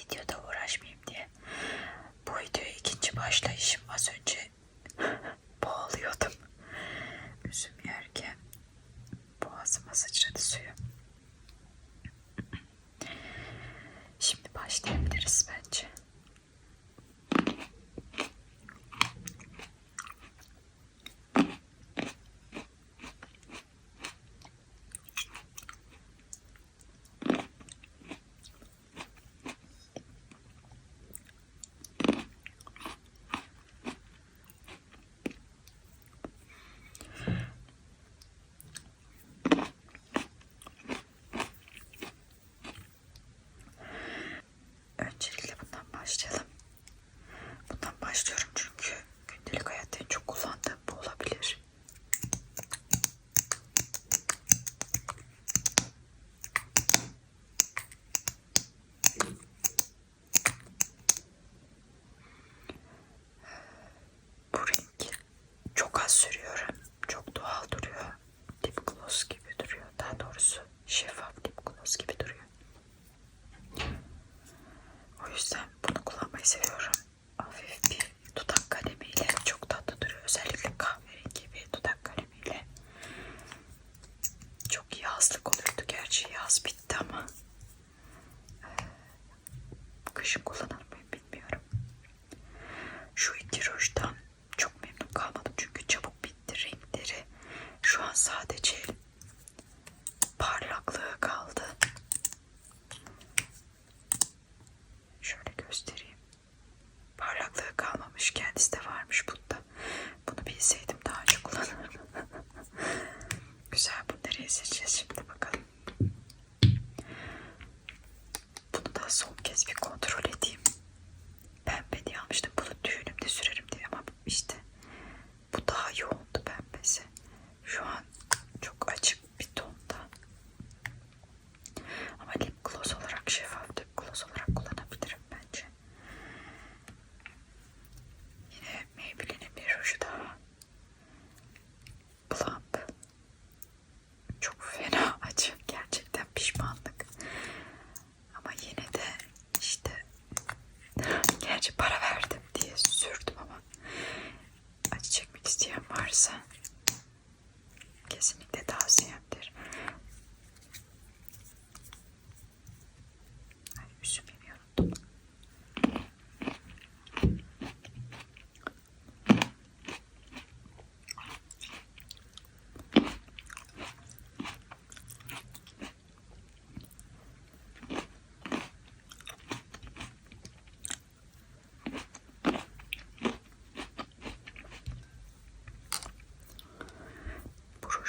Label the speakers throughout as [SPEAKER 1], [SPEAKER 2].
[SPEAKER 1] videoda uğraşmayayım diye. Bu videoya ikinci başlayışım az önce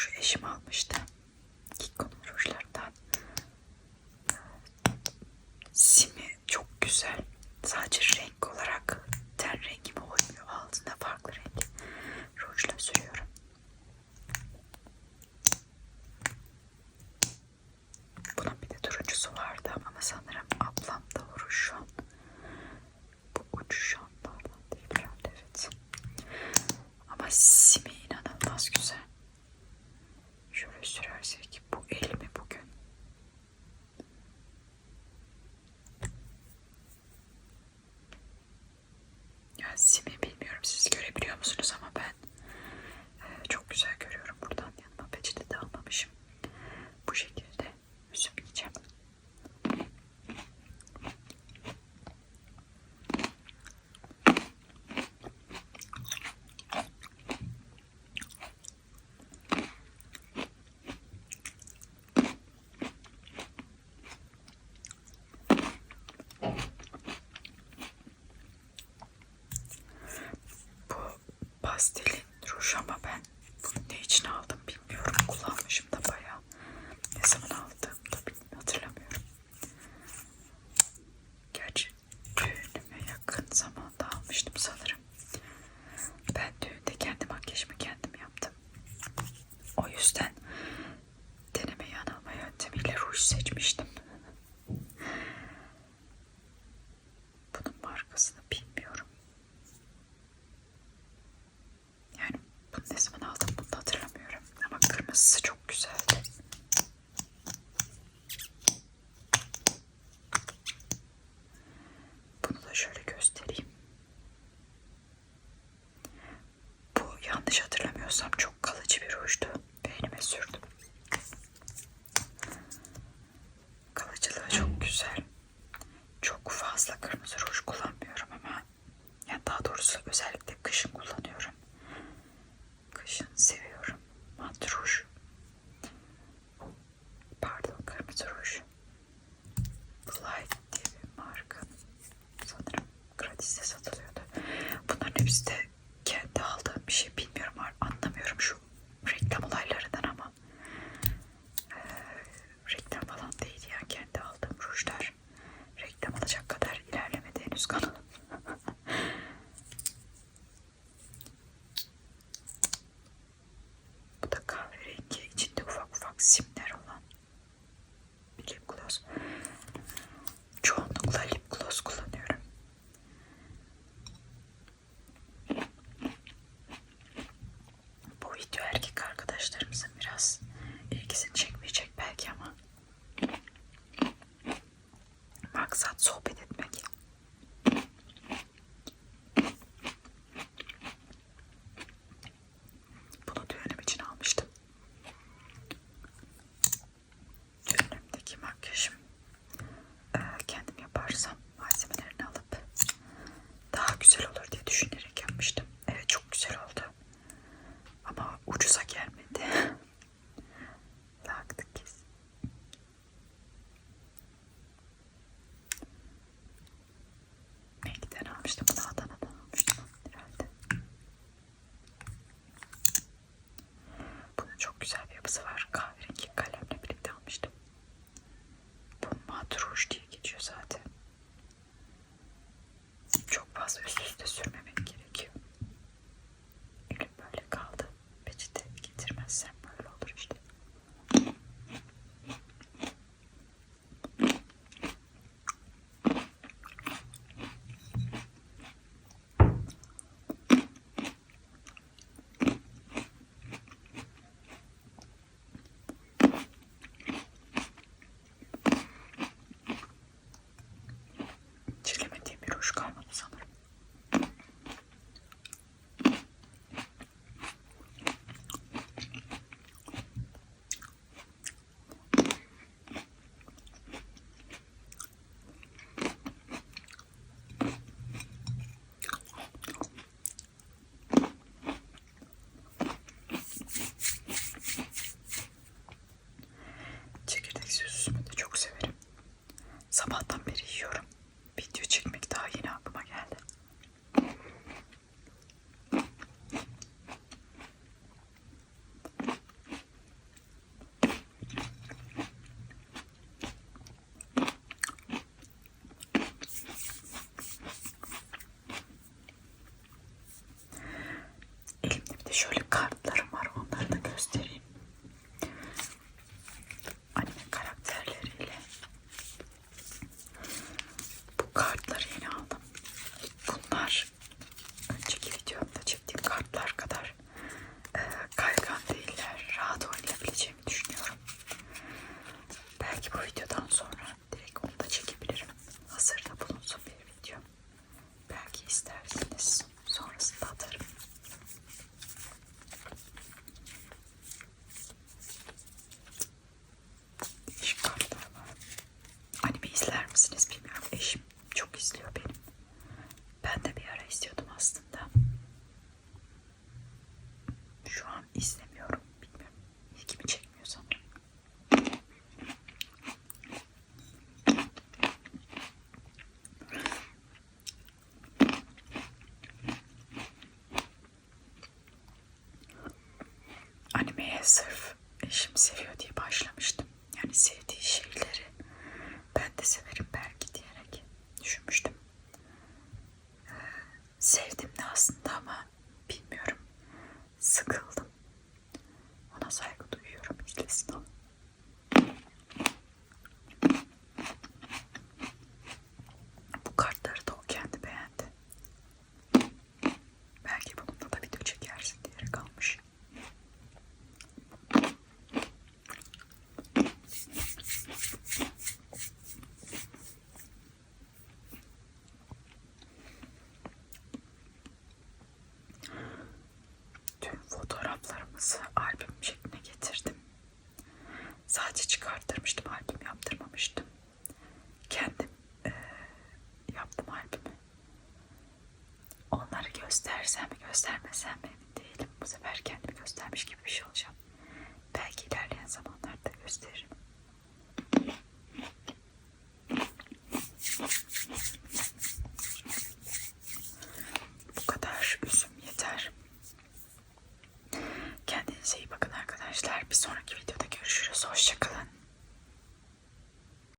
[SPEAKER 1] ruj eşim almıştı. Kikko'nun rujlarından. Simi çok güzel. Sadece renk olarak ten rengime uymuyor. Altında farklı renk rujla sürüyorum. Bunun bir de turuncusu vardı ama sanırım ablam da ruj şu an. Bu uç pasteli ruj ama ben bunu ne için aldım? size satılıyordu. Bunların hepsi de relaksa, sohbet Sabahtan beri yiyorum. Video çekmek daha yeni aklıma geldi. Elimde bir de şöyle sırf eşim seviyor diye başlamıştım. Yani sevdiği şeyleri ben de severim belki diyerek düşünmüştüm. Ee, sevdim de aslında ama bilmiyorum. Sıkıldım. Ona saygı duyuyorum. İzlesin onu. yalnız albüm şekline getirdim. Sadece çıkarttırmıştım, albüm yaptırmamıştım. Kendim e, yaptım albümü. Onları göstersem mi göstermesem mi emin değilim. Bu sefer kendimi göstermiş